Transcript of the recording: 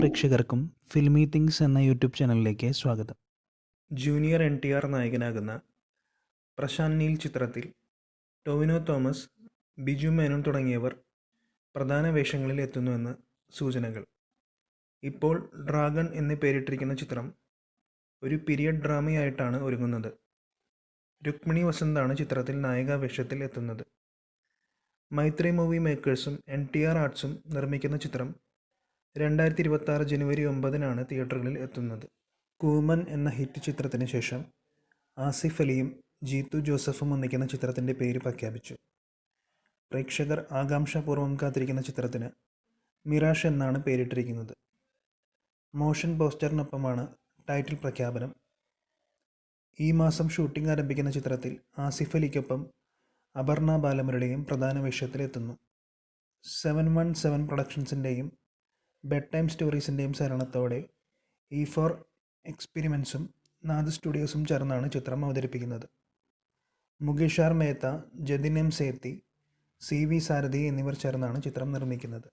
പ്രേക്ഷകർക്കും filmy things എന്ന YouTube ചാനലിലേക്ക് സ്വാഗതം. ജൂനിയർ എൻ ടി ആർ നായകനാകുന്ന പ്രശാന്ത് നീൽ ചിത്രത്തിൽ ടോവിനോ തോമസ് ബിജു മേനോൻ തുടങ്ങിയവർ പ്രധാന വേഷങ്ങളിൽ എത്തുന്നുവെന്ന് സൂചനകൾ. ഇപ്പോൾ ഡ്രാഗൺ എന്ന് പേരിട്ടിരിക്കുന്ന ചിത്രം ഒരു പീരിയഡ് ഡ്രാമയായിട്ടാണ് ഒരുങ്ങുന്നത്. രുക്മിണി വസന്താണ് ചിത്രത്തിൽ നായിക വേഷത്തിൽ എത്തുന്നത്. മൈത്രി മൂവി മേക്കേഴ്സും എൻ ടി ആർ ആർട്സും നിർമ്മിക്കുന്ന ചിത്രം രണ്ടായിരത്തി ഇരുപത്തി ആറ് ജനുവരി ഒമ്പതിനാണ് തിയേറ്ററുകളിൽ എത്തുന്നത്. കൂമൻ എന്ന ഹിറ്റ് ചിത്രത്തിന് ശേഷം ആസിഫ് അലിയും ജീത്തു ജോസഫും ഒന്നിക്കുന്ന ചിത്രത്തിന്റെ പേര് പ്രഖ്യാപിച്ചു. പ്രേക്ഷകർ ആകാംക്ഷാപൂർവം കാത്തിരിക്കുന്ന ചിത്രത്തിന് മിറാഷ് എന്നാണ് പേരിട്ടിരിക്കുന്നത്. മോഷൻ പോസ്റ്ററിനൊപ്പമാണ് ടൈറ്റിൽ പ്രഖ്യാപനം. ഈ മാസം ഷൂട്ടിംഗ് ആരംഭിക്കുന്ന ചിത്രത്തിൽ ആസിഫ് അലിക്കൊപ്പം അപർണ ബാലമുരളിയും പ്രധാന വേഷത്തിലെത്തുന്നു. സെവൻ വൺ സെവൻ പ്രൊഡക്ഷൻസിന്റെയും ബെഡ് ടൈം സ്റ്റോറീസിന്റെയും സഹകരണത്തോടെ ഇ ഫോർ എക്സ്പെരിമെൻസും നാദ് സ്റ്റുഡിയോസും ചേർന്നാണ് ചിത്രം അവതരിപ്പിക്കുന്നത്. Mukesh R Mehta Jatin M Sethi C V Sarathi എന്നിവർ ചേർന്നാണ് ചിത്രം നിർമ്മിക്കുന്നത്.